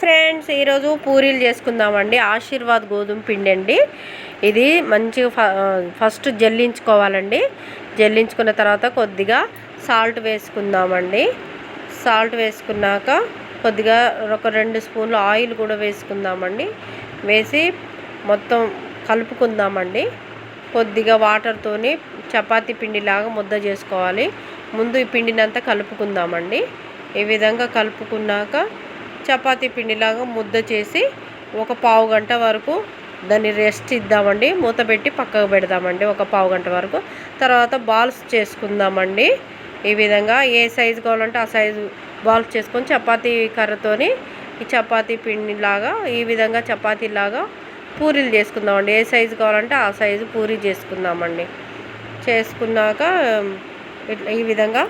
Friends ఈరోజు పూరీలు చేసుకుందామండి. ఆశీర్వాద్ గోధుమ పిండి అండి. ఇది మంచిగా ఫస్ట్ జల్లించుకోవాలండి. జల్లించుకున్న తర్వాత కొద్దిగా సాల్ట్ వేసుకుందామండి. సాల్ట్ వేసుకున్నాక కొద్దిగా ఒక రెండు స్పూన్లు ఆయిల్ కూడా వేసుకుందామండి. వేసి మొత్తం కలుపుకుందామండి. కొద్దిగా వాటర్తోని చపాతీ పిండిలాగా ముద్ద చేసుకోవాలి. ముందు ఈ పిండినంతా కలుపుకుందామండి. ఈ విధంగా కలుపుకున్నాక చపాతీ పిండిలాగా ముద్ద చేసి ఒక పావు గంట వరకు దాన్ని రెస్ట్ ఇద్దామండి. మూత పెట్టి పక్కకు పెడదామండి ఒక పావు గంట వరకు. తర్వాత బాల్స్ చేసుకుందామండి. ఈ విధంగా ఏ సైజు కావాలంటే ఆ సైజు బాల్స్ చేసుకొని చపాతీ కర్రతోని ఈ చపాతీ పిండిలాగా ఈ విధంగా చపాతీలాగా పూరీలు చేసుకుందామండి. ఏ సైజు కావాలంటే ఆ సైజు పూరీ చేసుకుందామండి. చేసుకున్నాక ఇట్లా ఈ విధంగా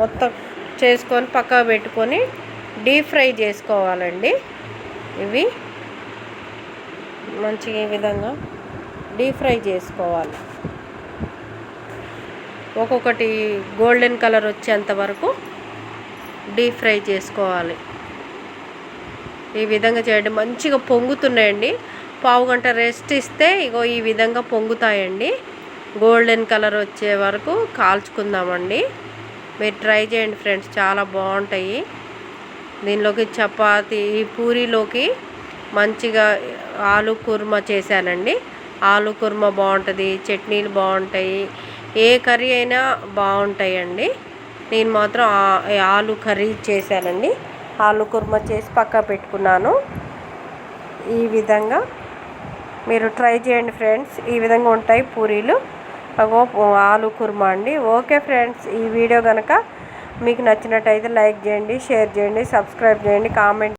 మొత్తం చేసుకొని పక్కా పెట్టుకొని డీప్ ఫ్రై చేసుకోవాలండి. ఇవి మంచి ఈ విధంగా డీప్ ఫ్రై చేసుకోవాలి. ఒక్కొక్కటి గోల్డెన్ కలర్ వచ్చేంత వరకు డీప్ ఫ్రై చేసుకోవాలి. ఈ విధంగా చేయండి. మంచిగా పొంగుతున్నాయండి. పావు గంట రెస్ట్ ఇస్తే ఇగో ఈ విధంగా పొంగుతాయండి. గోల్డెన్ కలర్ వచ్చే వరకు కాల్చుకుందామండి. మీరు ట్రై చేయండి ఫ్రెండ్స్ చాలా బాగుంటాయి. దీనిలోకి చపాతి ఈ పూరీలోకి మంచిగా ఆలు కుర్మా చేశానండి. ఆలు కుర్మా బాగుంటుంది చట్నీలు బాగుంటాయి. ఏ కర్రీ అయినా బాగుంటాయండి. నేను మాత్రం ఆలు కర్రీ చేశానండి. ఆలు కుర్మా చేసి పక్క పెట్టుకున్నాను. ఈ విధంగా మీరు ట్రై చేయండి ఫ్రెండ్స్. ఈ విధంగా ఉంటాయి పూరీలు. అగో ఆలు కుర్మా అండి. ఓకే ఫ్రెండ్స్ ఈ వీడియో కనుక మీకు నచ్చినట్టయితే లైక్ చేయండి షేర్ చేయండి సబ్స్క్రైబ్ చేయండి కామెంట్